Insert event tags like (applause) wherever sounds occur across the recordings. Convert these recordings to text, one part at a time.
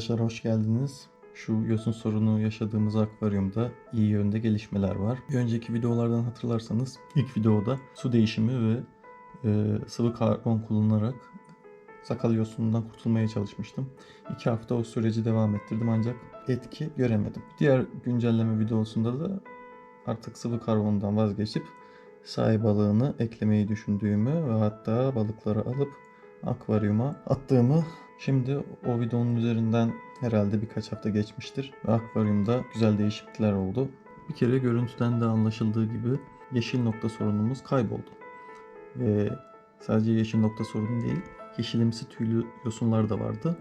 Arkadaşlar hoş geldiniz. Şu yosun sorunu yaşadığımız akvaryumda iyi yönde gelişmeler var. Bir önceki videolardan hatırlarsanız ilk videoda su değişimi ve e, sıvı karbon kullanarak sakal yosunundan kurtulmaya çalışmıştım. İki hafta o süreci devam ettirdim ancak etki göremedim. Diğer güncelleme videosunda da artık sıvı karbondan vazgeçip sahi balığını eklemeyi düşündüğümü ve hatta balıkları alıp akvaryuma attığımı şimdi o videonun üzerinden herhalde birkaç hafta geçmiştir ve akvaryumda güzel değişiklikler oldu. Bir kere görüntüden de anlaşıldığı gibi yeşil nokta sorunumuz kayboldu. Ve sadece yeşil nokta sorunu değil, yeşilimsi tüylü yosunlar da vardı.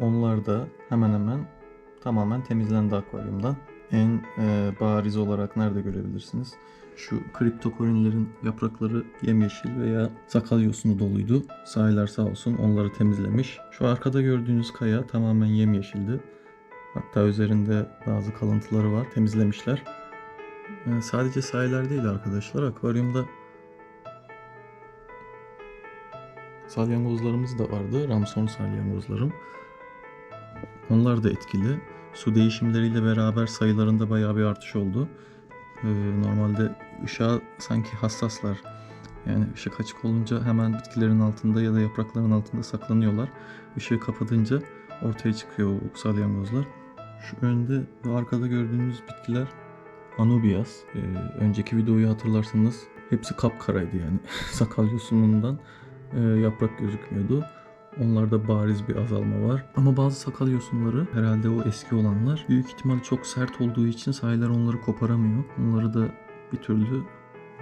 Onlar da hemen hemen tamamen temizlendi akvaryumdan. En e, bariz olarak nerede görebilirsiniz? Şu kriptokorinlerin yaprakları yemyeşil veya sakal yosunu doluydu. Sahiller sağ olsun onları temizlemiş. Şu arkada gördüğünüz kaya tamamen yemyeşildi. Hatta üzerinde bazı kalıntıları var. Temizlemişler. Ee, sadece sahiller değil arkadaşlar. Akvaryumda salyangozlarımız da vardı. Ramson salyangozlarım. Onlar da etkili. Su değişimleriyle beraber sayılarında bayağı bir artış oldu. Ee, normalde ışığa sanki hassaslar. Yani ışık açık olunca hemen bitkilerin altında ya da yaprakların altında saklanıyorlar. Işığı kapatınca ortaya çıkıyor o salyangozlar. Şu önde ve arkada gördüğünüz bitkiler Anubias. Ee, önceki videoyu hatırlarsanız hepsi kapkaraydı yani. (laughs) Sakal yosunundan e, yaprak gözükmüyordu. Onlarda bariz bir azalma var. Ama bazı sakal yosunları herhalde o eski olanlar büyük ihtimal çok sert olduğu için sahiller onları koparamıyor. Onları da bir türlü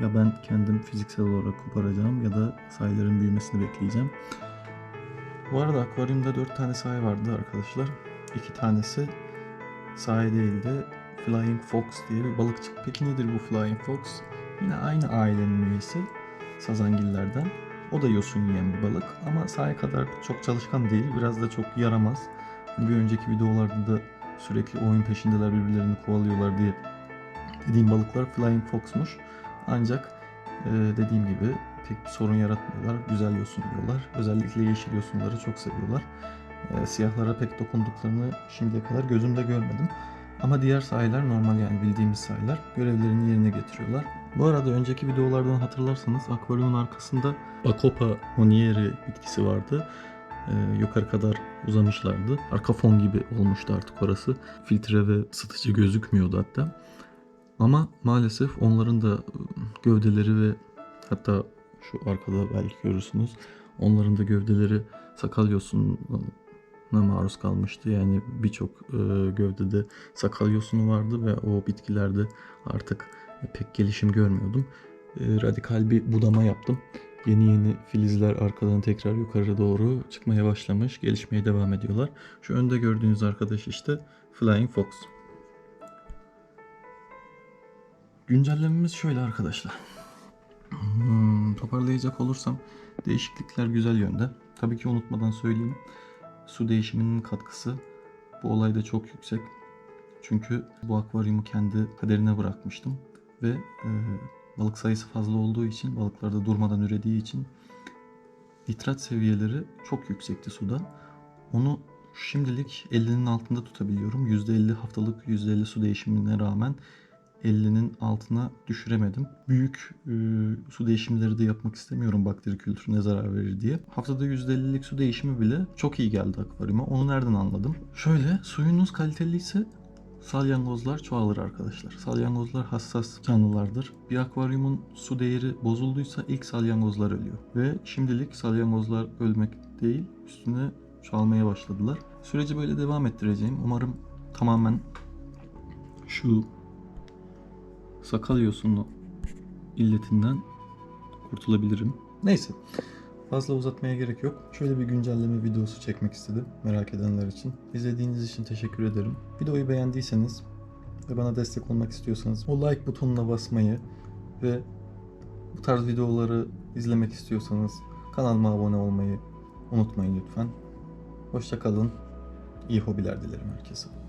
ya ben kendim fiziksel olarak koparacağım ya da sahillerin büyümesini bekleyeceğim. Bu arada akvaryumda 4 tane sahi vardı arkadaşlar. 2 tanesi sahi değil de Flying Fox diye bir balıkçı. Peki nedir bu Flying Fox? Yine aynı ailenin üyesi sazangillerden. O da yosun yiyen bir balık ama sahi kadar çok çalışkan değil. Biraz da çok yaramaz. Bir önceki videolarda da sürekli oyun peşindeler birbirlerini kovalıyorlar diye dediğim balıklar Flying Fox'muş. Ancak e, dediğim gibi pek bir sorun yaratmıyorlar. Güzel yosun yiyorlar. Özellikle yeşil yosunları çok seviyorlar. E, siyahlara pek dokunduklarını şimdiye kadar gözümde görmedim. Ama diğer sahiler normal yani bildiğimiz sahiler görevlerini yerine getiriyorlar. Bu arada önceki videolardan hatırlarsanız akvaryumun arkasında Bacopa monieri bitkisi vardı. Ee, yukarı kadar uzamışlardı. Arka fon gibi olmuştu artık orası. Filtre ve ısıtıcı gözükmüyordu hatta. Ama maalesef onların da ıı, gövdeleri ve hatta şu arkada belki görürsünüz. Onların da gövdeleri sakal yosununa maruz kalmıştı. Yani birçok e, gövdede sakal yosunu vardı ve o bitkilerde artık pek gelişim görmüyordum. E, radikal bir budama yaptım. Yeni yeni filizler arkadan tekrar yukarı doğru çıkmaya başlamış. Gelişmeye devam ediyorlar. Şu önde gördüğünüz arkadaş işte Flying Fox. Güncellememiz şöyle arkadaşlar. Hmm, toparlayacak olursam değişiklikler güzel yönde. Tabii ki unutmadan söyleyeyim. Su değişiminin katkısı bu olayda çok yüksek. Çünkü bu akvaryumu kendi kaderine bırakmıştım. Ve e, balık sayısı fazla olduğu için, balıklar da durmadan ürediği için nitrat seviyeleri çok yüksekti suda. Onu şimdilik 50'nin altında tutabiliyorum. %50 haftalık %50 su değişimine rağmen 50'nin altına düşüremedim. Büyük e, su değişimleri de yapmak istemiyorum bakteri kültürüne zarar verir diye. Haftada %50'lik su değişimi bile çok iyi geldi akvaryuma. Onu nereden anladım? Şöyle suyunuz kaliteliyse salyangozlar çoğalır arkadaşlar. Salyangozlar hassas canlılardır. Bir akvaryumun su değeri bozulduysa ilk salyangozlar ölüyor. Ve şimdilik salyangozlar ölmek değil üstüne çoğalmaya başladılar. Süreci böyle devam ettireceğim. Umarım tamamen şu sakal yosunlu illetinden kurtulabilirim. Neyse. Fazla uzatmaya gerek yok. Şöyle bir güncelleme videosu çekmek istedim merak edenler için. İzlediğiniz için teşekkür ederim. Videoyu beğendiyseniz ve bana destek olmak istiyorsanız o like butonuna basmayı ve bu tarz videoları izlemek istiyorsanız kanalıma abone olmayı unutmayın lütfen. Hoşça kalın. İyi hobiler dilerim herkese.